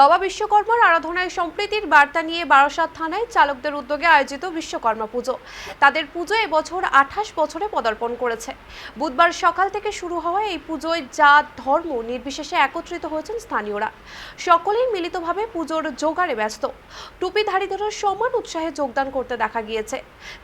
বাবা বিশ্বকর্মার আরাধনায় সম্প্রীতির বার্তা নিয়ে বারাসাত থানায় চালকদের উদ্যোগে আয়োজিত বিশ্বকর্মা পুজো। তাদের পুজো এবছর আঠাশ বছরে পদার্পণ করেছে। বুধবার সকাল থেকে শুরু হওয়া এই পুজোয় জাত, ধর্ম নির্বিশেষে একত্রিত হয়েছেন স্থানীয়রা। সকলেই মিলিতভাবে পুজোর জোগাড়ে ব্যস্ত। টুপিধারীদেরও সমান উৎসাহে যোগদান করতে দেখা গিয়েছে।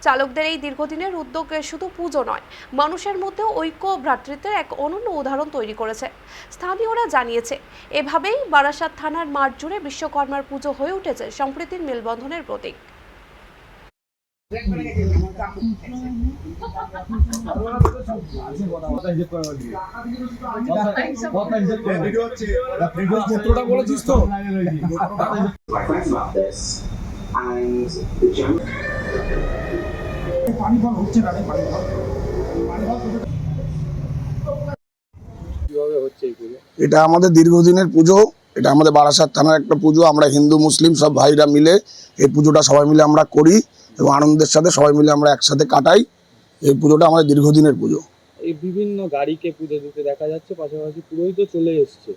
চালকদের এই দীর্ঘদিনের উদ্যোগ শুধু পুজো নয়, মানুষের মধ্যে ঐক্য ভ্রাতৃত্বের এক অনন্য উদাহরণ তৈরি করেছে। স্থানীয়রা জানিয়েছে, এভাবেই বারাসাত থানার মাঠ জুড়ে বিশ্বকর্মার পুজো হয়ে উঠেছে সম্প্রীতির মেলবন্ধনের প্রতীক। হচ্ছে এটা আমাদের দীর্ঘদিনের পুজো। এটা আমাদের বারাসাত থানার একটা পুজো আমরা হিন্দু মুসলিম সব ভাইরা মিলে এই পুজোটা সবাই মিলে আমরা করি এবং আনন্দের সাথে সবাই মিলে আমরা একসাথে কাটাই। এই পুজোটা আমাদের দীর্ঘদিনের পুজো। এই বিভিন্ন গাড়িকে পুজো দিতে দেখা যাচ্ছে পাশাপাশি পুরোই তো চলে এসছে।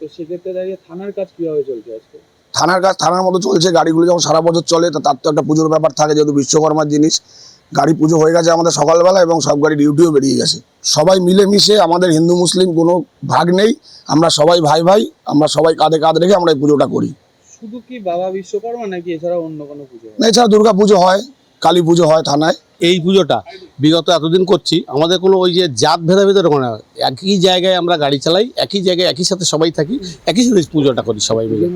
তো সেক্ষেত্রে দাঁড়িয়ে থানার কাজ কীভাবে চলছে আজকে? থানার কাজ থানার মতো চলছে গাড়িগুলো যখন সারা বছর চলে তার তো একটা পুজোর ব্যাপার থাকে যেহেতু বিশ্বকর্মার জিনিস। গাড়ি পুজো হয়ে গেছে আমাদের সকালবেলা এবং সব গাড়ি ডিউটিও বেরিয়ে গেছে। সবাই মিলেমিশে আমাদের হিন্দু মুসলিম কোনো ভাগ নেই। আমরা সবাই ভাই ভাই আমরা সবাই কাঁধে কাঁধ রেখে আমরা এই পুজোটা করি। শুধু কি বাবা বিশ্বকর্মা নাকি এছাড়া অন্য কোনো পুজো হয়? না, এছাড়া দুর্গা পুজো হয় কালী পুজো হয় থানায়। এই পুজোটা বিগত এতদিন করছি আমাদের কোনো ওই যে জাত ভেদাভেদ এরকম না। একই জায়গায় আমরা গাড়ি চালাই একই জায়গায় একই সাথে সবাই থাকি একই সাথে পুজোটা করি সবাই মিলে।